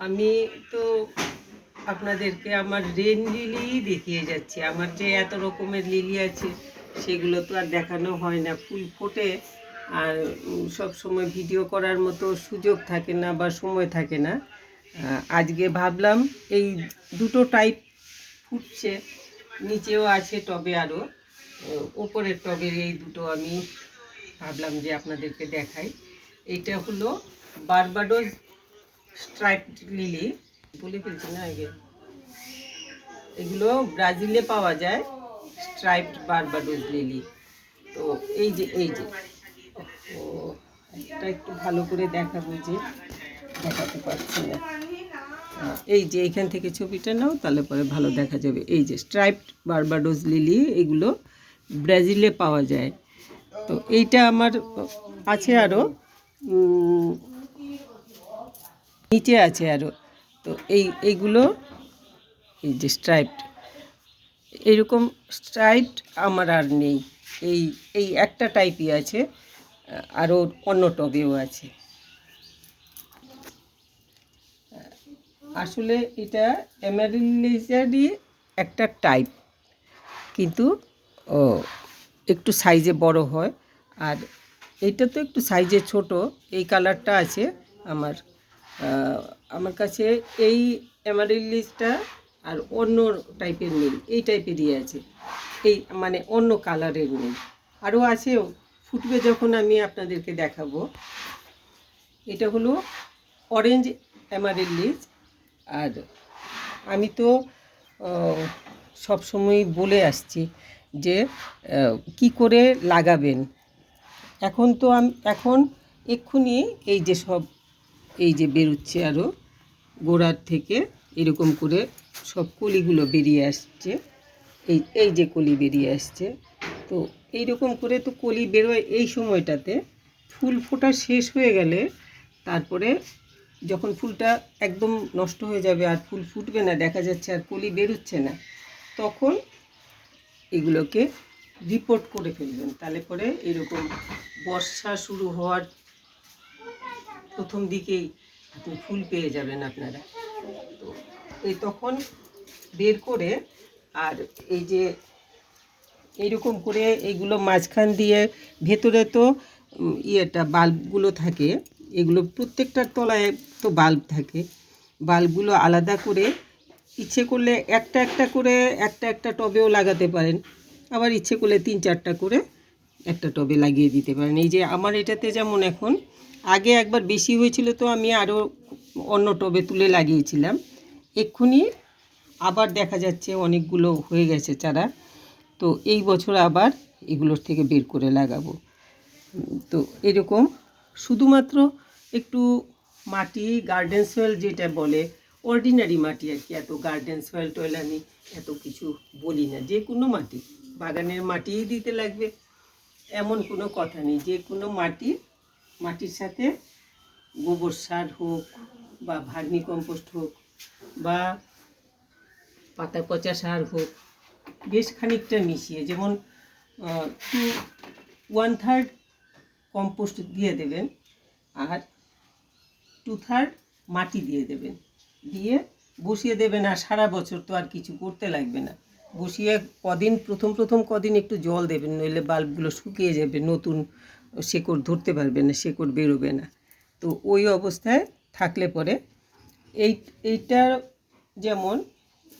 আমি তো আপনাদেরকে আমার রেন লিলি দেখিয়ে যাচ্ছি। আমার যে এত রকমের লিলি আছে, সেগুলো তো আর দেখানো হয় না। ফুল ফোটে আর সব সময় ভিডিও করার মতো সুযোগ থাকে না বা সময় থাকে না। আজকে ভাবলাম এই দুটো টাইপ ফুটছে, নিচেও আছে টবে আরও উপরের টবের এই দুটো আমি ভাবলাম যে আপনাদেরকে দেখাই। এটা হলো বারবাডোজ স্ট্রাইপ লিলি বলে ফেলছি না আগে। এগুলো ব্রাজিলে পাওয়া যায় স্ট্রাইপড বারবাডোজ লিলি তো এই যে এই যে। ও, একটা একটু ভালো করে দেখাবো যে, দেখাতে পারছি না। এই যে এইখান থেকে ছবিটা নাও, তাহলে পরে ভালো দেখা যাবে। এই যে স্ট্রাইপড বারবাডোজ লিলি এগুলো ব্রাজিলে পাওয়া যায়। তো এইটা আমার আছে আরও নিচে আছে আরও তো এই, এইগুলো এই যে স্ট্রাইপড এরকম স্ট্রাইপড আমার আর নেই। এই এই একটা টাইপই আছে আরও অন্য টবেও আছে। আসলে এটা অ্যামারিলিজারই একটা টাইপ কিন্তু, ও, একটু সাইজে বড় হয়। আর এটা তো একটু সাইজে ছোট, এই কালারটা আছে আমার। আমার কাছে এই অ্যামারিলিজটা আর অন্য টাইপের নেই এই টাইপেরই আছে। এই মানে অন্য কালারের নেই আরও আছে, ফুটবে যখন আমি আপনাদেরকে দেখাবো। এটা হলো অরেঞ্জ অ্যামারিলিজ আর আমি তো সব সময় বলে আসছি যে কি করে লাগাবেন। এখন তো আমি, এখন এক্ষুনি এই যে সব এই যে বেরোচ্ছে আরও গোড়ার থেকে এরকম করে সব কলিগুলো বেরিয়ে আসছে। এই এই যে কলি বেরিয়ে আসছে। তো এইরকম করে তো কলি বেরোয় এই সময়টাতে। ফুল ফোটা শেষ হয়ে গেলে তারপরে যখন ফুলটা একদম নষ্ট হয়ে যাবে আর ফুল ফুটবে না, দেখা যাচ্ছে আর কলি বেরোচ্ছে না, তখন এগুলোকে রিপোর্ট করে ফেলবেন। তাহলে পরে এরকম বর্ষা শুরু হওয়ার প্রথম দিকেই ফুল পেয়ে যাবেন আপনারা। তো এই তখন বের করে আর এই যে এইরকম করে এইগুলো মাঝখান দিয়ে ভেতরে তো ইয়েটা বাল্বগুলো থাকে। এগুলো প্রত্যেকটার তলায় তো বাল্ব থাকে। বাল্বগুলো আলাদা করে ইচ্ছে করলে একটা একটা করে একটা একটা টবেও লাগাতে পারেন। আবার ইচ্ছে করলে তিন চারটা করে একটা টবে লাগিয়ে দিতে পারেন। এই যে আমার এটাতে যেমন এখন আগে একবার বেশি হয়েছিল তো আমি আরও অন্য টবে তুলে লাগিয়েছিলাম। এক্ষুনি আবার দেখা যাচ্ছে অনেকগুলো হয়ে গেছে চারা। তো এই বছর আবার এগুলোর থেকে বের করে লাগাবো। তো এরকম শুধুমাত্র একটু মাটি গার্ডেন সয়েল যেটা বলে অর্ডিনারি মাটি আর কি, এত গার্ডেন সয়েল টয়েল আমি এত কিছু বলি না। যে কোনো মাটি, বাগানের মাটিই দিতে লাগবে। এমন কোনো কথা নেই। যে কোনো মাটি মাটির সাথে গোবর সার হোক বা ভার্মি কম্পোস্ট হোক বা পাতা পচা সার হোক, বেশ খানিকটা মিশিয়ে যেমন টু ওয়ান থার্ড কম্পোস্ট দিয়ে দেবেন আর টু থার্ড মাটি দিয়ে দেবেন। দিয়ে বসিয়ে দেবেন আর সারা বছর তো আর কিছু করতে লাগবে না। বসিয়ে কদিন, প্রথম প্রথম কদিন একটু জল দেবেন, নইলে বাল্বগুলো শুকিয়ে যাবে নতুন শেকড় ধরতে পারবে না, শেকড় বেরোবে না। তো ওই অবস্থায় থাকলে পরে এই, এইটা যেমন,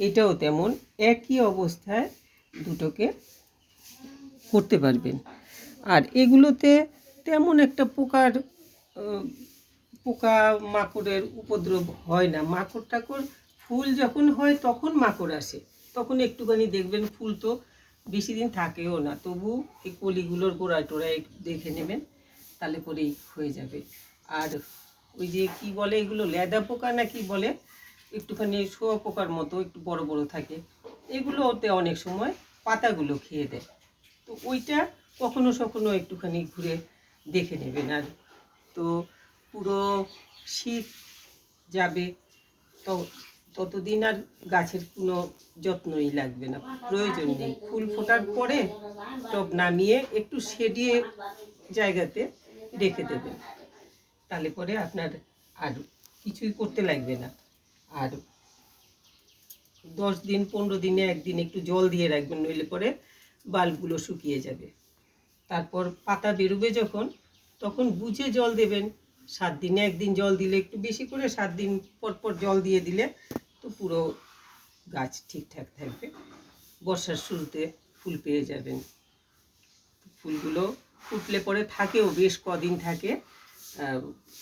এটাও তেমন, একই অবস্থায় দুটোকে করতে পারবেন। আর এগুলোতে তেমন একটা পোকার পোকা মাকড়ের উপদ্রব হয় না। মাকড় টাকড় ফুল যখন হয় তখন মাকড় আসে। তখন একটুখানি দেখবেন ফুল তো বেশি দিন থাকেও না। তবু এই কলিগুলোর গোড়ায় টোড়ায় দেখে নেবেন, তাহলে পরেই হয়ে যাবে। আর ওই যে কি বলে এগুলো, লেদা পোকা না কি বলে, একটুখানি শোয়া পোকার মতো একটু বড় বড় থাকে এগুলো ওতে অনেক সময় পাতাগুলো খেয়ে দেয়। তো ওইটা কখনো সখনো একটুখানি ঘুরে দেখে নেবেন। আর তো পুরো শীত যাবে, তো ততদিন আর গাছের কোনো যত্নই লাগবে না প্রয়োজন নেই। ফুল ফোটার পরে টব নামিয়ে একটু সেডিয়ে জায়গাতে রেখে দেবেন। তাহলে পরে আপনার আর কিছুই করতে লাগবে না। আর দশ দিন, পনেরো দিনে একদিন একটু জল দিয়ে রাখবেন, নইলে পরে বাল্বগুলো শুকিয়ে যাবে। তারপর পাতা বেরোবে যখন, তখন বুঝে জল দেবেন। সাত দিনে একদিন জল দিলে একটু বেশি করে, সাত দিন পর পর জল দিয়ে দিলে তো পুরো গাছ ঠিকঠাক থাকবে। বর্ষার শুরুতে ফুল পেয়ে যাবেন। ফুলগুলো ফুটলে পরে থাকেও, বেশ কদিন থাকে।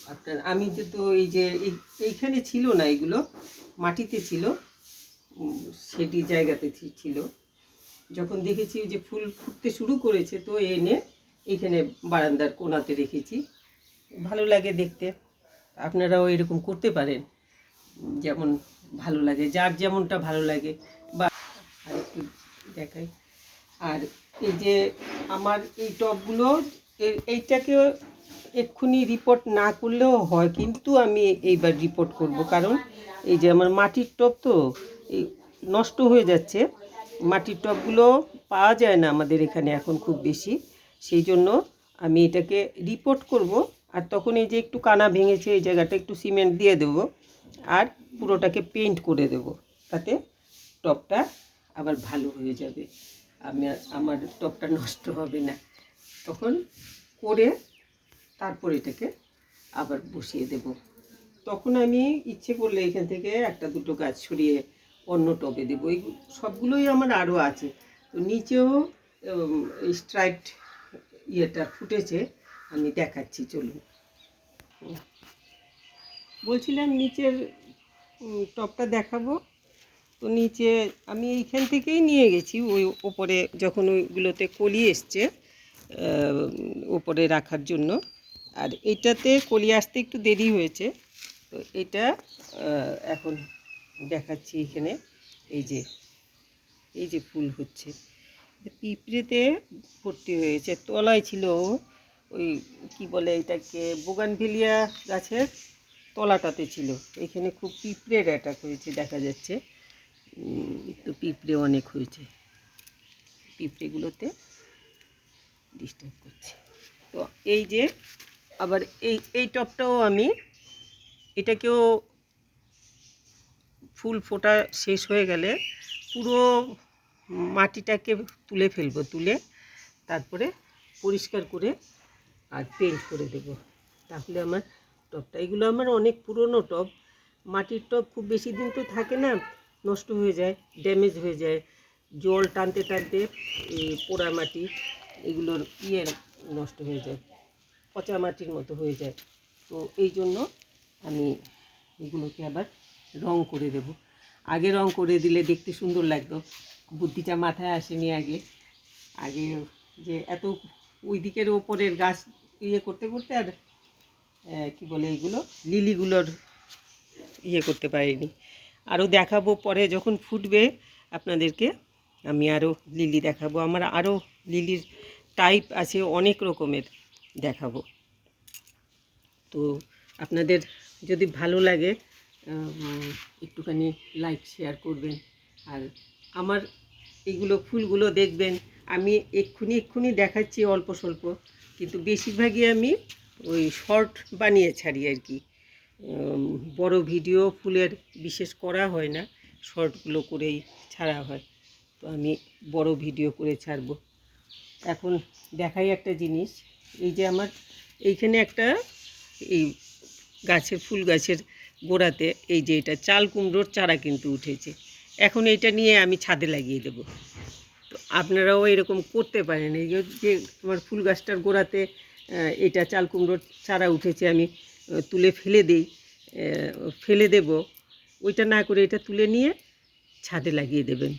আপনার, আমি যেহেতু এই যে, এই- এইখানে ছিল না এগুলো, মাটিতে ছিল সেটি জায়গাতে ছিল। যখন দেখেছি যে ফুল ফুটতে শুরু করেছে, তো এনে এখানে বারান্দার কোনাতে রেখেছি। ভালো লাগে দেখতে। আপনারাও এরকম করতে পারেন। যেমন ভালো লাগে, যার যেমনটা ভালো লাগে। বা আর একটু দেখাই। আর এই যে আমার এই টবগুলো এ- এইটাকে এক্ষুনি রিপোর্ট না করলেও হয়, কিন্তু আমি এইবার রিপোর্ট করব। কারণ এই যে আমার মাটির টব তো, এই নষ্ট হয়ে যাচ্ছে। মাটির টবগুলো পাওয়া যায় না আমাদের এখানে এখন খুব বেশি। সেই জন্য আমি এটাকে রিপোর্ট করব। আর তখন এই যে একটু কানা ভেঙেছে, এই জায়গাটা একটু সিমেন্ট দিয়ে দেবো। আর পুরোটাকে পেন্ট করে দেবো। তাতে টবটা আবার ভালো হয়ে যাবে। আমি আমার টবটা নষ্ট হবে না। তখন করে তারপর এটাকে আবার বসিয়ে দেব। তখন আমি ইচ্ছে করলে এখান থেকে একটা দুটো গাছ ছড়িয়ে অন্য টবে দেবো। এই সবগুলোই আমার আরও আছে। তো নিচেও স্ট্রাইপড ইয়েটা ফুটেছে। আমি দেখাচ্ছি, চলুন। বলছিলাম নিচের টবটা দেখাবো। তো নিচে আমি এইখান থেকেই নিয়ে গেছি, ওই ওপরে যখন ওইগুলোতে কলি এসছে ওপরে রাখার জন্য। আর এটাতে কলি আসতে একটু দেরি হয়েছে। তো এটা এখন দেখাচ্ছি এখানে, এই যে এই যে ফুল হচ্ছে। পিঁপড়েতে ভর্তি হয়েছে, তলায় ছিল ওই কি বলে এটাকে, বোগানভিলিয়া গাছের? তলাটাতে ছিল। এখানে খুব পিঁপড়ের অ্যাটাক হয়েছে, দেখা যাচ্ছে। তো পিঁপড়ে অনেক হয়েছে। পিঁপড়েগুলোতে ডিস্টার্ব করছে। তো এই যে, আবার এই এই টপটাও আমি এটাকেও ফুল ফোটা শেষ হয়ে গেলে পুরো মাটিটাকে তুলে ফেলব, তুলে তারপরে পরিষ্কার করে আর পেন্ট করে দেব। তাহলে আমার টবটা এগুলো আমার অনেক পুরনো টব মাটির টব খুব বেশি দিন তো থাকে না, নষ্ট হয়ে যায়, ড্যামেজ হয়ে যায়। জল টানতে টানতে পোড়া মাটি, এগুলোর ইয়ে নষ্ট হয়ে যায়, পচা মাটির মতো হয়ে যায়। তো এই জন্য আমি এগুলোকে আবার রং করে দেব। আগে রং করে দিলে দেখতে সুন্দর লাগতো। বুদ্ধিটা মাথায় আসেনি আগে। আগে যে এত ওই দিকের ওপরের গাছ ইয়ে করতে করতে আর কি বলে এগুলো? লিলিগুলোর ইয়ে করতে পারিনি। আরও দেখাবো পরে যখন ফুটবে আপনাদেরকে, আমি আরও লিলি দেখাবো। আমার আরও লিলির টাইপ আছে অনেক রকমের দেখাবো। তো আপনাদের যদি ভালো লাগে একটুখানি লাইক শেয়ার করবেন। আর আমার এগুলো ফুলগুলো দেখবেন। আমি এক্ষুনি এক্ষুনি দেখাচ্ছি অল্প স্বল্প, কিন্তু বেশিরভাগই আমি ওই শর্ট বানিয়ে ছাড়ি আর কি। বড় ভিডিও ফুলের বিশেষ করা হয় না, শর্টগুলো করেই ছাড়া হয়। তো আমি বড় ভিডিও করে ছাড়বো। এখন দেখাই একটা জিনিস, এই যে আমার এইখানে একটা এই গাছের ফুল গাছের গোড়াতে এই যে এটা চাল কুমড়োর চারা কিন্তু উঠেছে। এখন এটা নিয়ে আমি ছাদে লাগিয়ে দেব। তো আপনারাও এরকম করতে পারেন। এই যে আমার ফুল গাছটার গোড়াতে এটা চাল কুমড়োর চারা উঠেছে, আমি তুলে ফেলে দিই ফেলে দেব। ওইটা না করে এটা তুলে নিয়ে ছাদে লাগিয়ে দেবেন।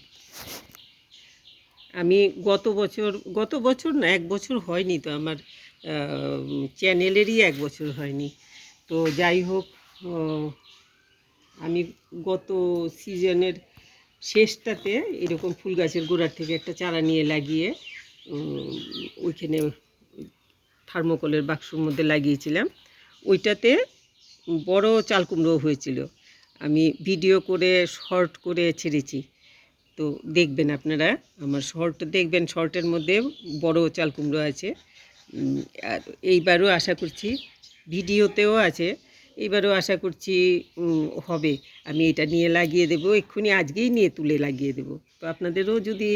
আমি গত বছর গত বছর না, এক বছর হয়নি তো আমার চ্যানেলেরই এক বছর হয়নি। তো যাই হোক আমি গত সিজনের শেষটাতে এরকম ফুল গাছের গোড়ার থেকে একটা চারা নিয়ে লাগিয়ে ওইখানে থার্মোকলের বাক্সর মধ্যে লাগিয়েছিলাম। ওইটাতে বড় চাল কুমড়ো হয়েছিল। আমি ভিডিও করে, শর্ট করে ছেড়েছি। তো দেখবেন আপনারা, আমার শর্ট, দেখবেন শর্টের মধ্যে বড় চাল কুমড়ো আছে। আর এইবারও আশা করছি ভিডিওতেও আছে। এইবারও আশা করছি হবে। আমি এটা নিয়ে লাগিয়ে দেবো, এক্ষুনি আজকেই নিয়ে তুলে লাগিয়ে দেবো। তো আপনাদেরও যদি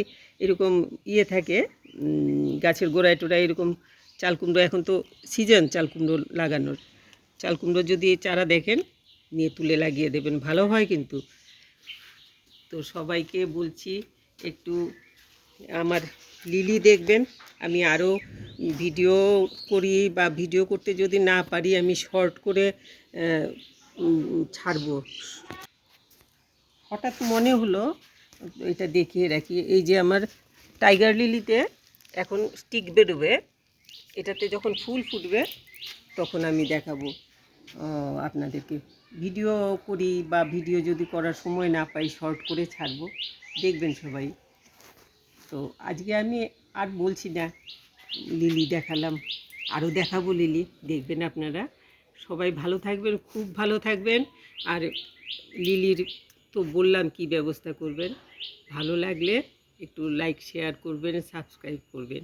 এরকম ইয়ে থাকে গাছের গোড়ায় টোড়ায় এরকম চাল কুমড়ো এখন তো সিজন চাল কুমড়ো লাগানোর। চাল কুমড়ো যদি চারা দেখেন, নিয়ে তুলে লাগিয়ে দেবেন, ভালো হয় কিন্তু। তো সবাইকে বলছি, একটু আমার লিলি দেখবেন, আমি আরও ভিডিও করি বা ভিডিও করতে যদি না পারি, আমি শর্ট করে ছাড়বো। হঠাৎ মনে হলো, এটা দেখিয়ে রাখি, এই যে আমার টাইগার লিলিতে এখন স্টিক বেরোবে। এটাতে যখন ফুল ফুটবে, তখন আমি দেখাবো। আপনাদেরকে ভিডিও করি বা ভিডিও যদি করার সময় না পাই, শর্ট করে ছাড়বো। দেখবেন সবাই। তো আজকে আমি আর বলছি না, লিলি দেখালাম, আরও দেখাবো লিলি, দেখবেন আপনারা। সবাই ভালো থাকবেন, খুব ভালো থাকবেন। আর লিলির তো বললাম কি ব্যবস্থা করবেন, ভালো লাগলে একটু লাইক শেয়ার করবেন সাবস্ক্রাইব করবেন।